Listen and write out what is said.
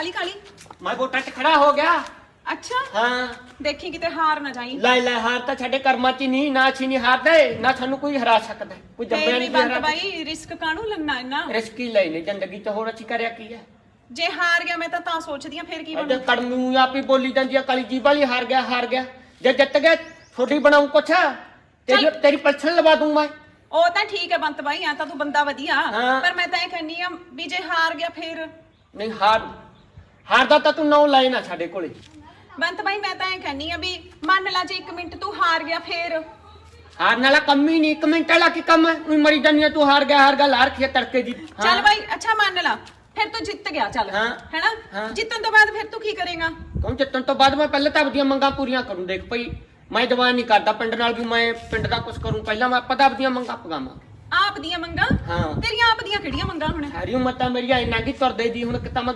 ਕਾਲੀ ਕਾਲੀ। ਮੈਂ ਵੋਟਾਂ 'ਚ ਖੜਾ ਹੋ ਗਿਆ। ਅੱਛਾ। ਹਾਂ। ਦੇਖੀ ਕਿਤੇ ਹਾਰ ਨਾ ਜਾਈ। ਲੈ ਲੈ ਹਾਰ ਤਾਂ ਸਾਡੇ ਕਰਮਾਂ 'ਚ ਹੀ ਨਹੀਂ ਨਾ ਅਸੀਂ ਨਹੀਂ ਹਾਰਦੇ ਨਾ ਸਾਨੂੰ ਕੋਈ ਹਰਾ ਸਕਦਾ। ਕੋਈ ਫੇਰ ਨਹੀਂ ਹਰਾ ਬਾਈ ਰਿਸਕ ਕਾਹਨੂੰ ਲੈਣਾ ਇੰਨਾ? ਰਿਸਕੀ ਲੈ ਨੇ ਜ਼ਿੰਦਗੀ 'ਚ ਹੋਰ ਅਸੀਂ ਕਰਿਆ ਕੀ ਹੈ ਜੇ ਹਾਰ ਗਿਆ ਮੈਂ ਤਾਂ ਤਾਂ ਸੋਚਦੀ ਆ ਫੇਰ ਕੀ ਇਹਦੇ ਬਣੂ? ਕੜਮੂ ਆਪ ਹੀ ਬੋਲੀ ਜਾਂਦੀ ਆ ਕਾਲੀ ਜੀਬ ਵਾਲੀ ਹਾਰ ਗਿਆ ਹਾਰ ਗਿਆ। ਜੇ ਜਿੱਤ ਗਿਆ ਛੋਟੀ ਬਣਾਉਂ ਕੁਛ। ਤੇਰੀ। ਤੇਰੀ ਪਲਸਣ ਲਵਾ ਦੂੰ ਮੈਂ। ਉਹ ਤਾਂ ਠੀਕ ਹੈ ਬੰਤ ਬਾਈ ਆ ਤਾਂ ਤੂੰ ਬੰਦਾ ਵਧੀਆ। ਹਾਂ। ਪਰ ਮੈਂ ਤਾਂ ਇਹ ਕਹਿੰਨੀ ਆ ਵੀ ਜੇ ਹਾਰ ਗਿਆ ਫੇਰ? ਨਹੀਂ ਹਾਰ ਹਾਰਦਾ ਤਾਂ ਤੂੰ ਨੌ ਲਾਏ ਨਾ ਸਾਡੇ ਕੋਲੇ। ਬੰਤ ਬਾਈ ਮੈਂ ਤਾਂ ਇਹ ਕਹਿੰਨੀ ਆ ਵੀ ਮੰਨ ਲਾ ਜੇ 1 ਮਿੰਟ ਤੂੰ ਹਾਰ ਗਿਆ ਫੇਰ। ਹਾਰਨ ਵਾਲਾ ਕੰਮ ਹੀ ਨਹੀਂ ਇੱਕ ਮਿੰਟ ਵਾਲਾ ਕੀ ਕੰਮ ਹੈ? ਉਹੀ ਮਰੀ ਆ ਤੂੰ ਹਾਰ ਗਿਆ ਹਾਰ ਗਿਆ ਲਾਰ ਖਿਆ ਤੜਕੇ ਦੀ। ਹਾਂ। ਚੱਲ ਬਾਈ ਅੱਛਾ ਮੰਨ ਲਾ ਫਿਰ ਤੂੰ ਜਿੱਤ ਗਿਆ ਚੱਲ। ਹਾਂ। ਹੈਨਾ? ਹਾਂ। ਜਿੱਤਣ ਤੋਂ ਬਾਅਦ ਫਿਰ ਤੂੰ ਕੀ ਕਰੇਗਾ? ਕੌਣ ਜਿੱਤਣ ਤੋਂ ਬਾਅਦ ਮੈਂ ਪਹਿਲੇ ਤਾਂ ਆਪਦੀਆਂ ਮੰਗਾਂ ਪੂਰੀਆਂ ਕਰੂੰ ਦੇਖ ਭਈ ਮੈਂ ਜਵਾਨ ਨਹੀਂ ਕਰਦਾ ਪਿੰਡ ਨਾਲ ਵੀ ਮੈਂ ਪਿੰਡ ਦਾ ਕੁਝ ਕਰੂੰ ਪਹਿਲਾਂ ਮੈਂ ਪਤਾ ਆਪਦੀਆਂ ਮੰਗਾਂ ਪਗਾਵਾਂ। ਆਪ ਦੀਆਂ ਮੰਗਾਂ? ਹਾਂ। ਤੇਰੀਆਂ ਆਪ ਦੀਆਂ ਕਿਹੜੀਆਂ ਮੰਗਾਂ ਹੁਣ? ਸਾਰੀ ਉਮਰ ਤਾਂ ਮੇਰੀ ਇੰਨਾ ਕੀ ਤੁਰਦੇ ਦੀ ਹੁਣ ਕਿਤਾ ਮੈਂ